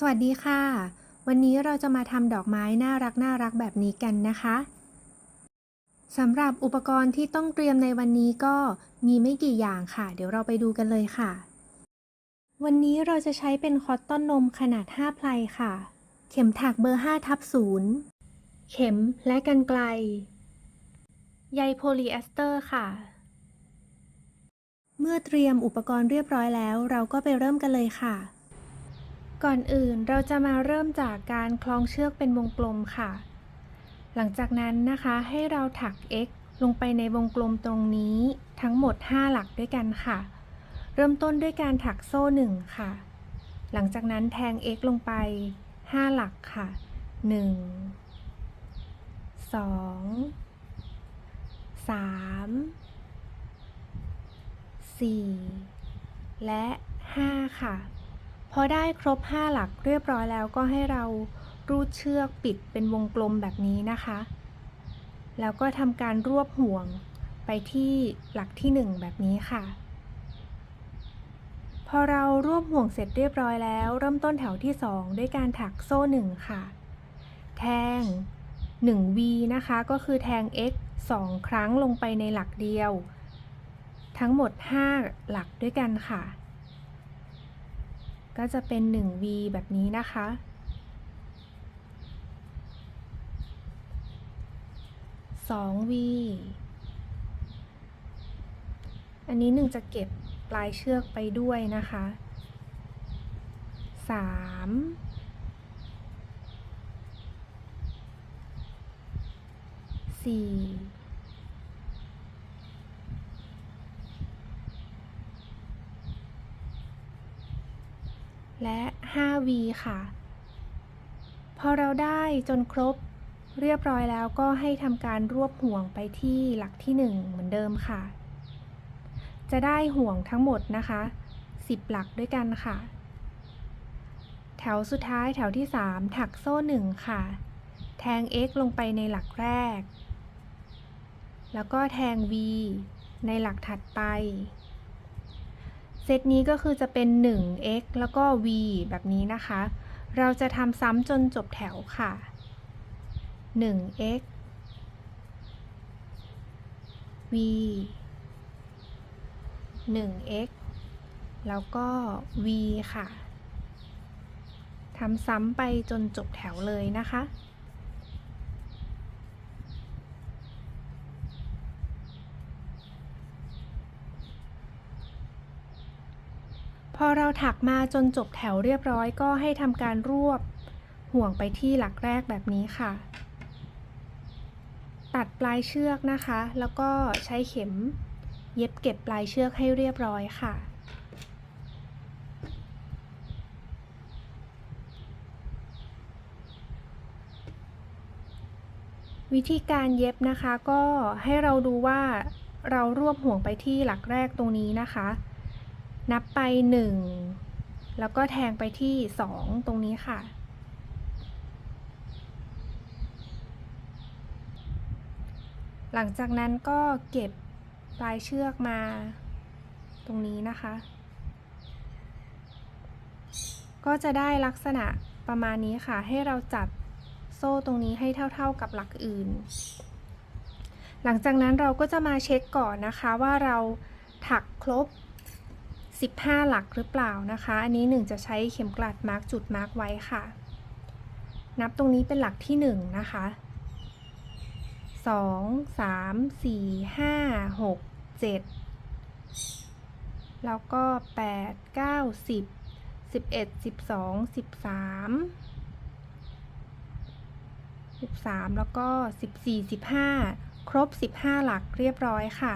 สวัสดีค่ะ วันนี้เราจะมาทำดอกไม้น่ารักน่ารักแบบนี้กันนะคะสำหรับอุปกรณ์ที่ต้องเตรียมในวันนี้ก็มีไม่กี่อย่างค่ะ เดี๋ยวเราไปดูกันเลยค่ะ วันนี้เราจะใช้เป็นคอตตอนนมขนาด 5 พลค่ะ เข็มถักเบอร์ 5 ทับ0เข็มและกันไกล ใยโพลีเอสเตอร์ค่ะ เมื่อเตรียมอุปกรณ์เรียบร้อยแล้ว เราก็ไปเริ่มกันเลยค่ะ ก่อนอื่นเราจะมาเริ่มจากการคล้องเชือกเป็นวงกลมค่ะ หลังจากนั้นนะคะให้เราถัก x ลงไปในวงกลมตรงนี้ทั้งหมด 5 หลักด้วยกันค่ะ เริ่มต้นด้วยการถักโซ่ 1 ค่ะ หลังจากนั้นแทง x ลงไป 5 หลักค่ะ 1 2 3 4 และ 5 ค่ะ อได้ครบ 5 หลักเรียบร้อยแล้วก็ให้เรารูดเชือกปิดเป็นวงกลมแบบนี้นะคะ แล้วก็ทำการรวบห่วงไปที่หลักที่ 1 แบบนี้ค่ะ พอเรารวบห่วงเสร็จเรียบร้อยแล้ว เริ่มต้นแถวที่ 2 ด้วยการถักโซ่ 1 ค่ะ แทง 1v นะคะ ก็คือแทง x 2 ครั้งลงไปในหลักเดียว ทั้งหมด 5 หลักด้วยกันค่ะ ก็จะเป็น 1v แบบนี้นะคะ 2v อันนี้หนึ่งจะเก็บปลายเชือกไปด้วยนะคะ 3 4 และ 5v ค่ะ พอเราได้จนครบเรียบร้อยแล้วก็ให้ทำการรวบห่วงไปที่หลักที่ 1 เหมือนเดิมค่ะ จะได้ห่วงทั้งหมดนะคะ 10 หลักด้วยกันค่ะ แถวสุดท้ายแถวที่ 3 ถักโซ่ 1 ค่ะ แทง x ลงไปในหลักแรก แล้วก็แทง v ในหลักถัดไป เซตนี้ก็คือจะเป็น 1x แล้วก็ v แบบนี้นะคะ เราจะทำซ้ำจนจบแถวค่ะ 1x v 1x แล้วก็ v ค่ะ ทำซ้ำไปจนจบแถวเลยนะคะ พอเราถักมาจนจบแถวเรียบร้อยก็ให้ทำการรวบห่วงไปที่หลักแรกแบบนี้ค่ะ ตัดปลายเชือกนะคะ แล้วก็ใช้เข็มเย็บเก็บปลายเชือกให้เรียบร้อยค่ะ วิธีการเย็บนะคะก็ให้เราดูว่าเรารวบห่วงไปที่หลักแรกตรงนี้นะคะ นับไป 1 แล้วก็แทงไปที่ 2 ตรงนี้ค่ะ หลังจากนั้นก็เก็บปลายเชือกมา ตรงนี้นะคะ ก็จะได้ลักษณะประมาณนี้ค่ะ ให้เราจัดโซ่ตรงนี้ให้เท่า ๆกับหลักอื่น หลังจากนั้นเราก็จะมาเช็คก่อนนะคะว่าเราถักครบ 15 หลักหรือเปล่านะคะ อันนี้หนึ่งจะใช้เข็มกลัดมาร์กจุดมาร์กไว้ค่ะ นับตรงนี้เป็นหลักที่ 1 นะคะ 2 3 4 5 6 7 แล้วก็ 8 9 10 11 12 13 13 แล้วก็ 14 15 ครบ 15 หลักเรียบร้อยค่ะ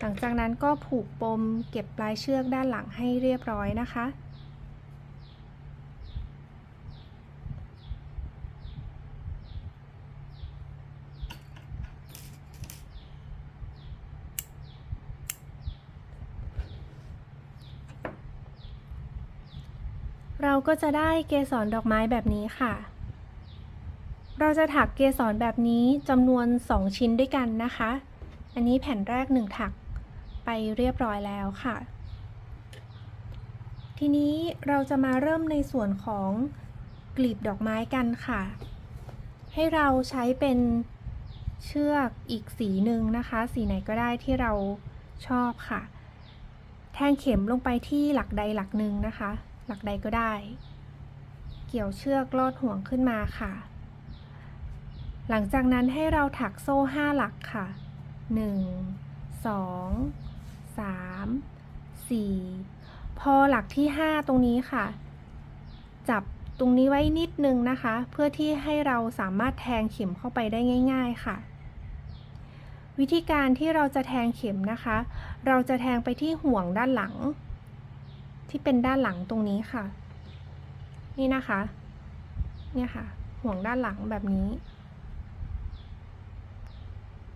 หลังจากนั้นก็ผูกปมเก็บปลายเชือกด้านหลังให้เรียบร้อยนะคะ เราก็จะได้เกสรดอกไม้แบบนี้ค่ะ เราจะถักเกสรแบบนี้จำนวน 2 ชิ้นด้วยกันนะคะอันนี้แผ่นแรก 1 ถัก ไปเรียบร้อยแล้วค่ะ ทีนี้เราจะมาเริ่มในส่วนของกลีบดอกไม้กันค่ะ ให้เราใช้เป็นเชือกอีกสีหนึ่งนะคะ สีไหนก็ได้ที่เราชอบค่ะ แทงเข็มลงไปที่หลักใดหลักหนึ่งนะคะ หลักใดก็ได้ เกี่ยวเชือกลอดห่วงขึ้นมาค่ะ หลังจากนั้นให้เราถักโซ่ห้าหลักค่ะ 1 2 3 4 พอหลักที่ 5 ตรงนี้ค่ะ จับตรงนี้ไว้นิดนึงนะคะ เพื่อที่ให้เราสามารถแทงเข็มเข้าไปได้ง่าย ๆค่ะ วิธีการที่เราจะแทงเข็มนะคะ เราจะแทงไปที่ห่วงด้านหลัง ที่เป็นด้านหลังตรงนี้ค่ะ นี่นะคะ เนี่ยค่ะ ห่วงด้านหลังแบบนี้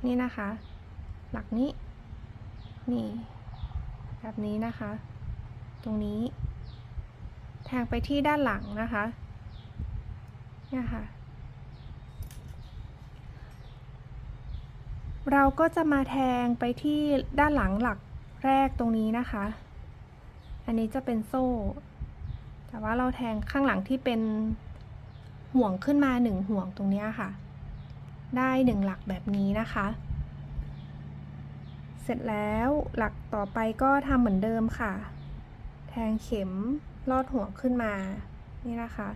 นี่นะคะ หลักนี้ นี่ แบบนี้นะคะ ตรงนี้ แทงไปที่ด้านหลังนะคะเนี่ยค่ะ เราก็จะมาแทงไปที่ด้านหลังหลักแรกตรงนี้นะคะ อันนี้จะเป็นโซ่ แต่ว่าเราแทงข้างหลังที่เป็นห่วงขึ้นมาหนึ่งห่วงตรงนี้ค่ะ ได้หนึ่งหลักแบบนี้นะคะ ร็จแล้ว หลักต่อไปก็ทำเหมือนเดิมค่ะ แทงเข็มลอดห่วงขึ้นมา นี่นะคะ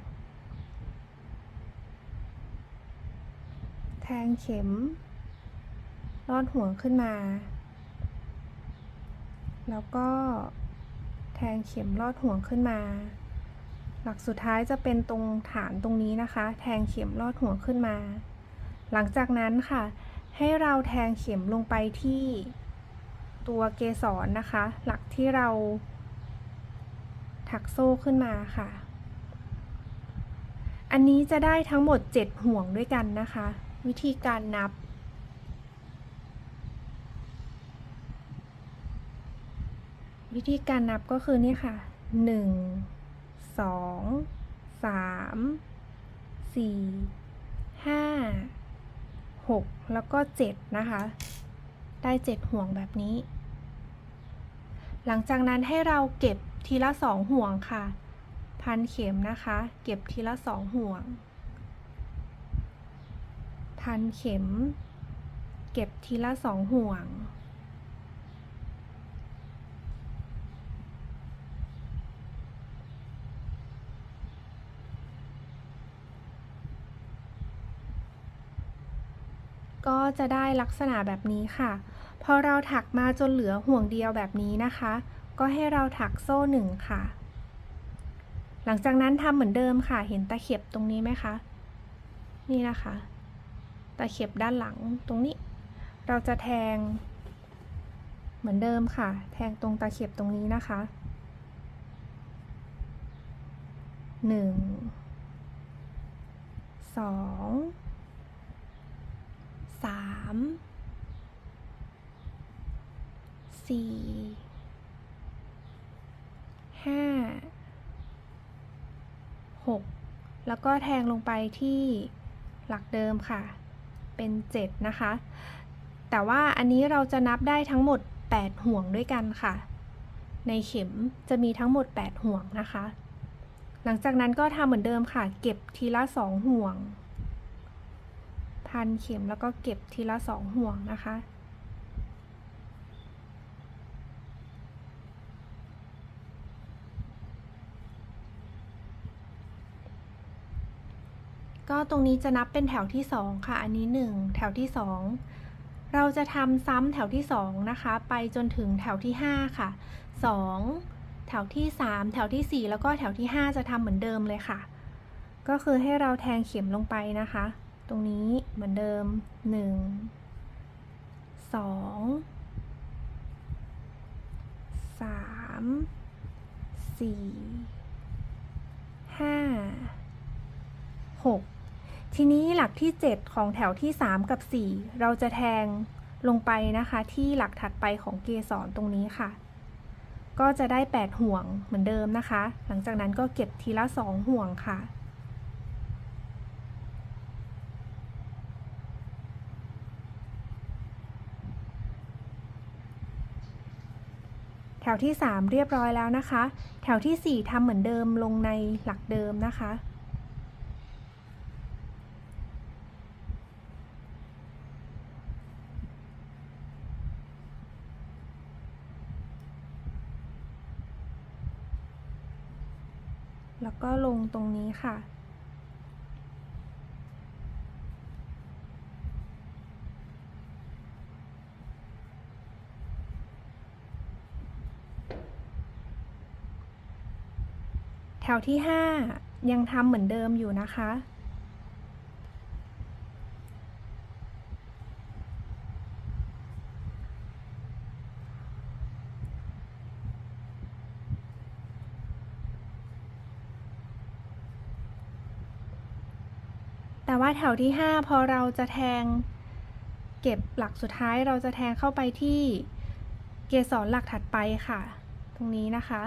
แทงเข็ม ลอดห่วงขึ้นมา แล้วก็แทงเข็มลอดห่วงขึ้นมา หลักสุดท้ายจะเป็นตรงฐานตรงนี้นะคะ แทงเข็มลอดห่วงขึ้นมา หลังจากนั้นค่ะ ให้เราแทงเข็มลงไปที่ ตัวเกสรนะคะ หลักที่เราถักโซ่ขึ้นมาค่ะ อันนี้จะได้ทั้งหมด 7 ห่วงด้วยกันนะคะ วิธีการนับ วิธีการนับก็คือนี่ค่ะ 1 2 3 4 5 6 แล้วก็ 7 นะคะ ได้ 7 ห่วงแบบนี้ หลังจากนั้นให้เราเก็บทีละ2ห่วงค่ะ พันเข็มนะคะ เก็บทีละ2ห่วง พันเข็ม เก็บทีละ2ห่วง ก็จะได้ลักษณะแบบนี้ค่ะ พอเราถักมาจนเหลือห่วงเดียวแบบนี้นะคะ ก็ให้เราถักโซ่หนึ่งค่ะ หลังจากนั้นทำเหมือนเดิมค่ะ เห็นตะเข็บตรงนี้ไหมคะ นี่นะคะ ตะเข็บด้านหลังตรงนี้ เราจะแทง เหมือนเดิมค่ะ แทงตรงตะเข็บตรงนี้นะคะหนึ่งสองสาม สี่ห้าหกแล้วก็แทงลงไปที่หลักเดิมค่ะ เป็นเจ็ดนะคะ แต่ว่าอันนี้เราจะนับได้ทั้งหมด 8 ห่วงด้วยกันค่ะ ในเข็มจะมีทั้งหมด 8 ห่วงนะคะ หลังจากนั้นก็ทำเหมือนเดิมค่ะ เก็บทีละ 2 ห่วง พันเข็มแล้วก็เก็บทีละ 2 ห่วงนะคะ ก็ตรงนี้จะนับเป็นแถวที่ 2 ค่ะ อันนี้ 1 แถวที่ 2 เราจะทำซ้ำแถวที่ 2 นะคะ ไปจนถึงแถวที่ 5 ค่ะ 2 แถวที่ 3 แถวที่ 4 แล้วก็แถวที่ 5 จะทำเหมือนเดิมเลยค่ะ ก็คือให้เราแทงเข็มลงไปนะคะ ตรงนี้เหมือนเดิม 1 2 3 4 5 6 ทีนี้หลักที่ 7 ของแถวที่ 3 กับ 4 เราจะแทงลงไปนะคะที่หลักถัดไปของเกสรตรงนี้ค่ะ ก็จะได้ 8 ห่วงเหมือนเดิมนะคะ หลังจากนั้นก็เก็บทีละ 2 ห่วงค่ะ แถวที่ 3 เรียบร้อยแล้วนะคะ แถวทีสี่4ทำเหมือนเดิมลงในหลักเดิมนะคะ แล้วก็ลงตรงนี้ค่ะ แถวที่ 5 ยังทำเหมือนเดิมอยู่นะคะ แต่ว่าแถวที่ 5 พอเราจะแทง เก็บหลักสุดท้ายเราจะแทงเข้าไปที่เกสรหลักถัดไปค่ะ ตรงนี้นะคะ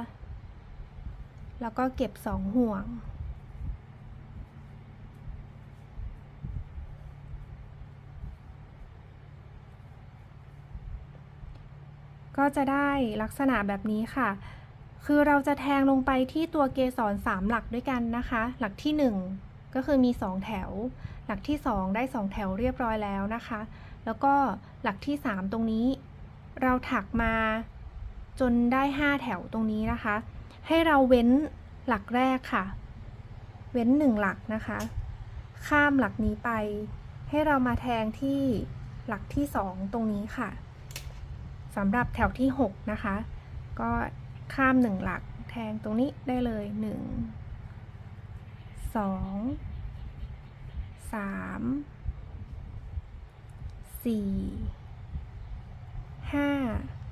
แล้วก็เก็บสองห่วง ก็จะได้ลักษณะแบบนี้ค่ะ คือเราจะแทงลงไปที่ตัวเกสรสามหลักด้วยกันนะคะ หลักที่หนึ่ง ก็คือมีสองแถว หลักที่สองได้สองแถวเรียบร้อยแล้วนะคะ แล้วก็หลักที่สามตรงนี้ เราถักมาจนได้ห้าแถวตรงนี้นะคะ ให้เราเว้นหลักแรกค่ะ เว้นหนึ่งหลักนะคะ ข้ามหลักนี้ไป ให้เรามาแทงที่หลักที่สองตรงนี้ค่ะสำหรับแถวที่หกนะคะ ก็ข้ามหนึ่งหลักแทงตรงนี้ได้เลยหนึ่ง สองสามสี่ห้า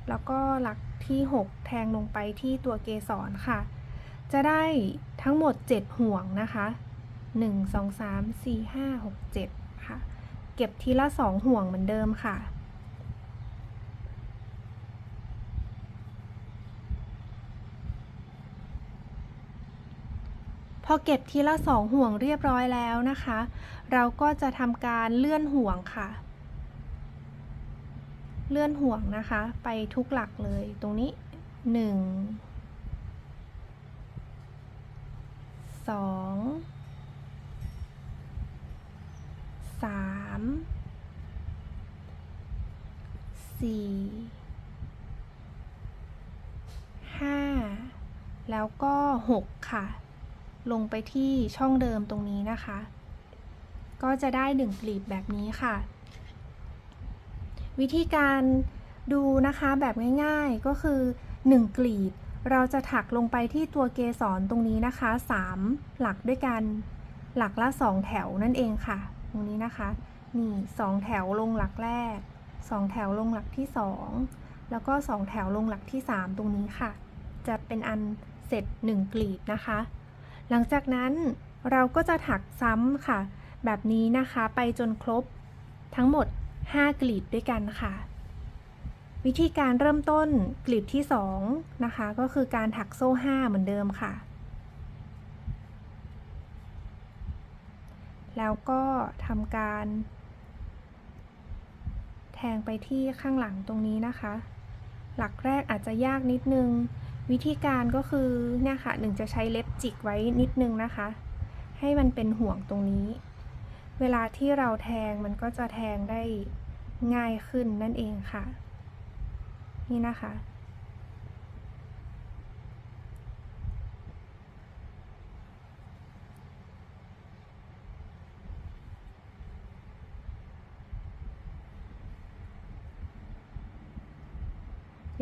แล้วก็หลักที่ 6 แทงลงไปที่ตัวเกสรค่ะ จะได้ทั้งหมด 7 ห่วงนะคะ 1 2 3 4 5 6 7 ค่ะ เก็บทีละ 2 ห่วงเหมือนเดิมค่ะ พอเก็บทีละ2ห่วงเรียบร้อยแล้วนะคะ เราก็จะทำการเลื่อนห่วงค่ะ เลื่อนห่วงนะคะ ไปทุกหลักเลยตรงนี้หนึ่งสองสามสี่ห้าแล้วก็หกค่ะ ลงไปที่ช่องเดิมตรงนี้นะคะ ก็จะได้หนึ่งกลีบแบบนี้ค่ะ วิธีการดูนะคะแบบง่ายๆก็คือ 1 กลีบ เราจะถักลงไปที่ตัวเกสรตรงนี้นะคะ 3 หลักด้วยกัน หลักละ 2 แถวนั่นเองค่ะ ตรงนี้นะคะ นี่ 2 แถวลงหลักแรก 2 แถวลงหลักที่ 2 แล้วก็ 2 แถวลงหลักที่ 3 ตรงนี้ค่ะ จะเป็นอันเสร็จ 1 กลีบนะคะ หลังจากนั้นเราก็จะถักซ้ำค่ะ แบบนี้นะคะไปจนครบทั้งหมด 5 กลีบด้วยกันค่ะ วิธีการเริ่มต้นกลีบที่ 2 นะคะ ก็คือการถักโซ่ 5 เหมือนเดิมค่ะ แล้วก็ทำการแทงไปที่ข้างหลังตรงนี้นะคะ หลักแรกอาจจะยากนิดนึง วิธีการก็คือเนี่ยค่ะหนึ่งจะใช้เล็บจิกไว้นิดนึงนะคะ ให้มันเป็นห่วงตรงนี้ เวลาที่เราแทงมันก็จะแทงได้ง่ายขึ้นนั่นเองค่ะ นี่นะคะ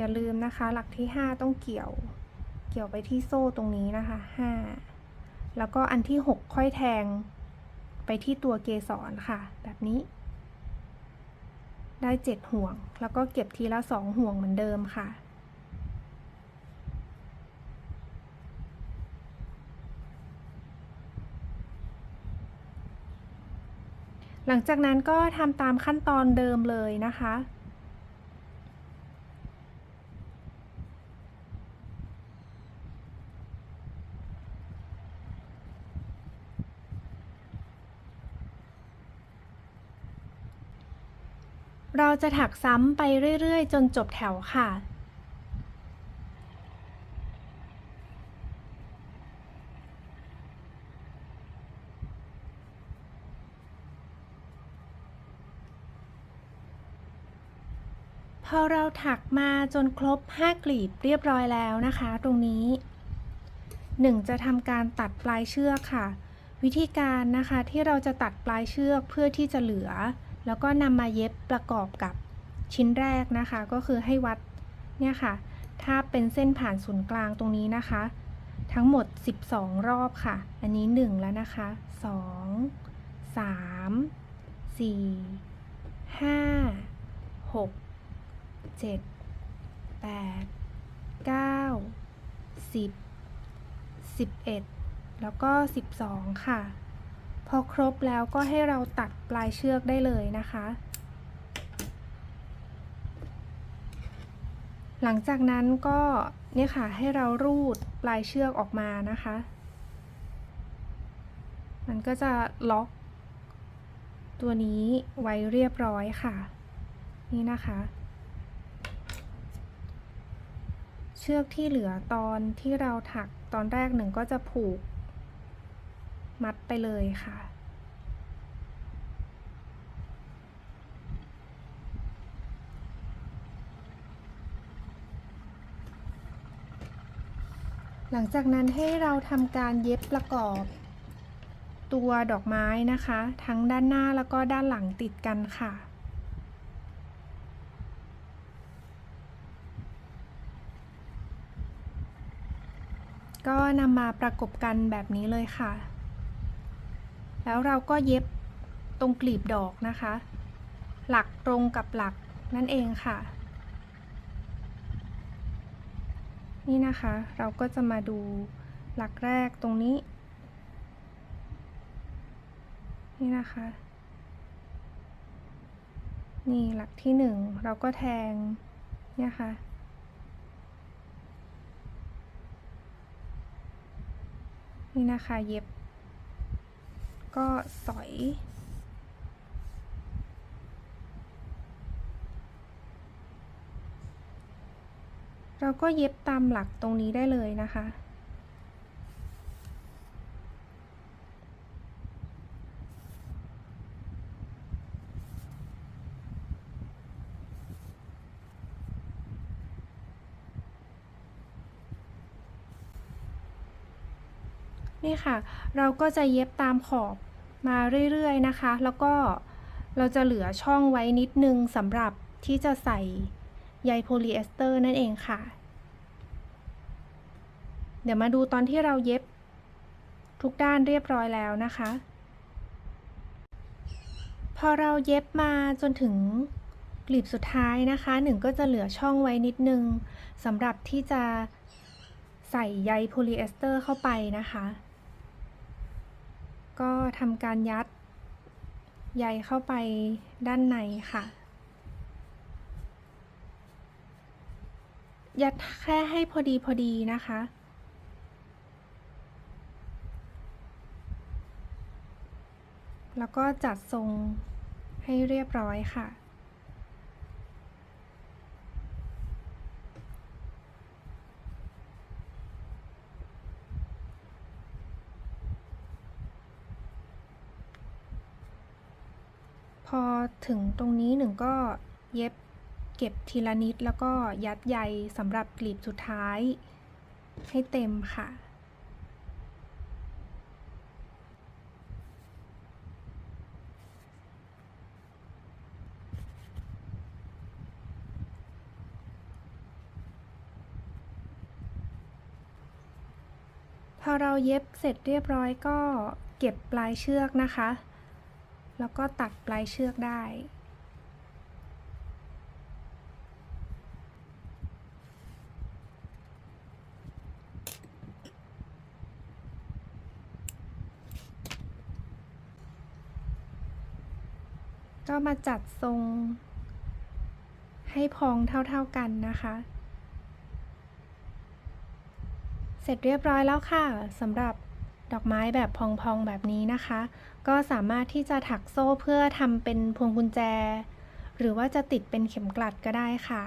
อย่าลืมนะคะ หลักที่ 5 ต้องเกี่ยว เกี่ยวไปที่โซ่ตรงนี้นะคะ 5 แล้วก็อันที่ 6 ค่อยแทง ไปที่ตัวเกสรค่ะ แบบนี้ ได้ 7 ห่วง แล้วก็เก็บทีละ 2 ห่วงเหมือนเดิมค่ะหลังจากนั้นก็ทำตามขั้นตอนเดิมเลยนะคะ ราจะถักซ้ำไปเรื่อย ๆ จนจบแถวค่ะ พอเราถักมาจนครบ 5 กลีบเรียบร้อยแล้วนะคะ ตรงนี้ 1. จะทำการตัดปลายเชือกค่ะ วิธีการนะคะที่เราจะตัดปลายเชือกเพื่อที่จะเหลือ แล้วก็นำมาเย็บประกอบกับชิ้นแรกนะคะ ก็คือให้วัดเนี่ยค่ะ ถ้าเป็นเส้นผ่านศูนย์กลางตรงนี้นะคะ ทั้งหมด 12 รอบค่ะ อันนี้ 1 แล้วนะคะ 2 3 4 5 6 7 8 9 10 11 แล้วก็ 12 ค่ะ อครบแล้วก็ให้เราตัดปลายเชือกได้เลยนะคะ หลังจากนั้นก็เนี่ยค่ะให้เรารูดปลายเชือกออกมานะคะ มันก็จะล็อก ตัวนี้ไว้เรียบร้อยค่ะ นี่นะคะ เชือกที่เหลือตอนที่เราถักตอนแรกหนึ่งก็จะผูก มัดไปเลยค่ะ หลังจากนั้นให้เราทำการเย็บประกอบ ตัวดอกไม้นะคะ ทั้งด้านหน้าแล้วก็ด้านหลังติดกันค่ะก็นำมาประกบกันแบบนี้เลยค่ะ แล้วเราก็เย็บตรงกลีบดอกนะคะ หลักตรงกับหลักนั่นเองค่ะ นี่นะคะเราก็จะมาดูหลักแรกตรงนี้ นี่นะคะ นี่หลักที่หนึ่งเราก็แทงเนี่ยค่ะนี่นะคะเย็บ ก็สอย เราก็เย็บตามหลักตรงนี้ได้เลยนะคะ นี่ค่ะ เราก็จะเย็บตามขอบมาเรื่อยๆนะคะ แล้วก็เราจะเหลือช่องไว้นิดนึงสำหรับที่จะใส่ใยโพลีเอสเตอร์นั่นเองค่ะ เดี๋ยวมาดูตอนที่เราเย็บทุกด้านเรียบร้อยแล้วนะคะ พอเราเย็บมาจนถึงกลีบสุดท้ายนะคะหนึ่งก็จะเหลือช่องไว้นิดนึงสำหรับที่จะใส่ใยโพลีเอสเตอร์เข้าไปนะคะ ก็ทำการยัดใยเข้าไปด้านในค่ะ ยัดแค่ให้พอดีพอดีนะคะ แล้วก็จัดทรงให้เรียบร้อยค่ะ อถึงตรงนี้หนึ่งก็เย็บเก็บทีละนิดแล้วก็ยัดใยสำหรับกลีบสุดท้าย ให้เต็มค่ะ พอเราเย็บเสร็จเรียบร้อยก็เก็บปลายเชือกนะคะ แล้วก็ตัดปลายเชือกได้ ก็มาจัดทรง ให้พองเท่าๆกันนะคะ เสร็จเรียบร้อยแล้วค่ะสำหรับ ดอกไม้แบบพองๆแบบนี้นะคะ ก็สามารถที่จะถักโซ่เพื่อทำเป็นพวงกุญแจ หรือว่าจะติดเป็นเข็มกลัดก็ได้ค่ะ